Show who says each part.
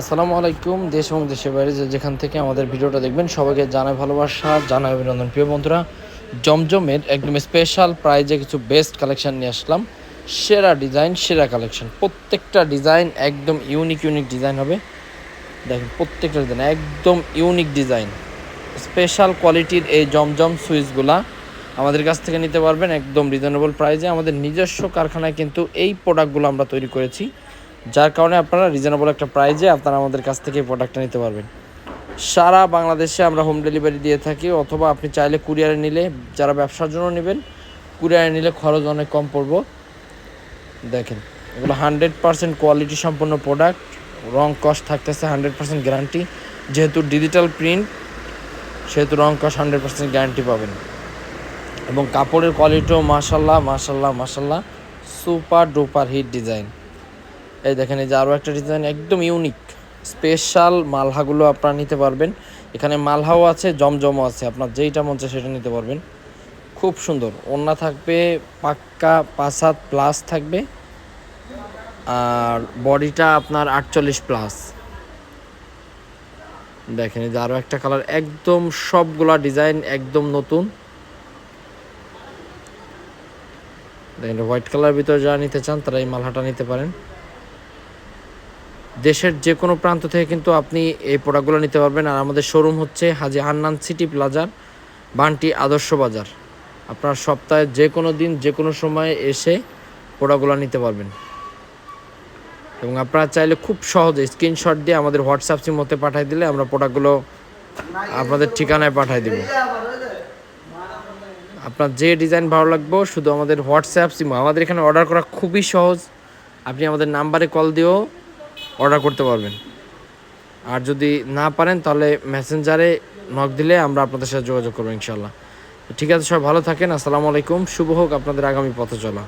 Speaker 1: আসসালামু আলাইকুম, দেশ এবং দেশের বাইরে যেখান থেকে আমাদের ভিডিওটা দেখবেন, সবাইকে জানাই ভালোবাসা, জানাই অভিনন্দন। প্রিয় বন্ধুরা, জমজমের একদম স্পেশাল প্রাইজে কিছু বেস্ট কালেকশান নিয়ে আসলাম। সেরা ডিজাইন সেরা কালেকশন প্রত্যেকটা ডিজাইন একদম ইউনিক ইউনিক ডিজাইন হবে। দেখেন, প্রত্যেকটা ডিজাইন একদম ইউনিক ডিজাইন স্পেশাল কোয়ালিটির এই জমজম সুইচগুলা আমাদের কাছ থেকে নিতে পারবেন একদম রিজনেবল প্রাইজে আমাদের নিজস্ব কারখানায় কিন্তু এই প্রোডাক্টগুলো আমরা তৈরি করেছি। যার কারণে আপনারা রিজনেবল একটা প্রাইজে আপনারা আমাদের কাছ থেকে এই প্রোডাক্টটা নিতে পারবেন। সারা বাংলাদেশে আমরা হোম ডেলিভারি দিয়ে থাকি, অথবা আপনি চাইলে কুরিয়ারে নিলে যারা ব্যবসার জন্য নেবেন কুরিয়ারে নিলে খরচ অনেক কম পড়ব। দেখেন, এগুলো হান্ড্রেড পার্সেন্ট কোয়ালিটি সম্পন্ন প্রোডাক্ট রং কস্ট থাকতেছে হান্ড্রেড পার্সেন্ট গ্যারান্টি যেহেতু ডিজিটাল প্রিন্ট সেহেতু রং কস্ট হান্ড্রেড পার্সেন্ট গ্যারান্টি পাবেন। এবং কাপড়ের কোয়ালিটিও মাশাল্লাহ মাশাল্লাহ মাশাল্লাহ। সুপার ডুপার হিট ডিজাইন এই দেখেন, এই যে আরও একটা ডিজাইন একদম ইউনিক স্পেশাল মালহাগুলো আপনারা নিতে পারবেন। এখানে মালহাও আছে, জমজমও আছে, আপনার যেইটা মন চায় সেটা নিতে পারবেন। খুব সুন্দর, ওড়না থাকবে পাক্কা পাঁচ হাত প্লাস থাকবে। আর বডিটা আপনার আটচল্লিশ প্লাস দেখেন, এই যে আরও একটা কালার একদম সবগুলা ডিজাইন একদম নতুন। দেখেন হোয়াইট কালার ভিতরে যারা নিতে চান, তারা এই মালহাটা নিতে পারেন। দেশের যে কোনো প্রান্ত থেকে কিন্তু আপনি এই প্রোডাক্টগুলো নিতে পারবেন। আর আমাদের শোরুম হচ্ছে হাজি হান্নান সিটি প্লাজার বান্টি আদর্শ বাজার। আপনার সপ্তাহে যে কোনো দিন, যে কোনো সময়ে এসে প্রোডাক্টগুলো নিতে পারবেন। এবং আপনারা চাইলে খুব সহজে স্ক্রিনশট দিয়ে আমাদের হোয়াটসঅ্যাপ সিম সিমতে পাঠিয়ে দিলে আমরা প্রোডাক্টগুলো আপনাদের ঠিকানায় পাঠিয়ে দেবো। আপনার যে ডিজাইন ভালো লাগবে, শুধু আমাদের হোয়াটসঅ্যাপ সিম আমাদের এখানে অর্ডার করা খুবই সহজ। আপনি আমাদের নাম্বারে কল দিয়েও অর্ডার করতে পারবেন। আর যদি না পারেন, তাহলে মেসেঞ্জারে নক দিলে আমরা আপনাদের সাথে যোগাযোগ করব ইনশাল্লাহ ঠিক আছে, সবাই ভালো থাকেন, আসসালামু আলাইকুম, শুভ হোক আপনাদের আগামী পথে চলা।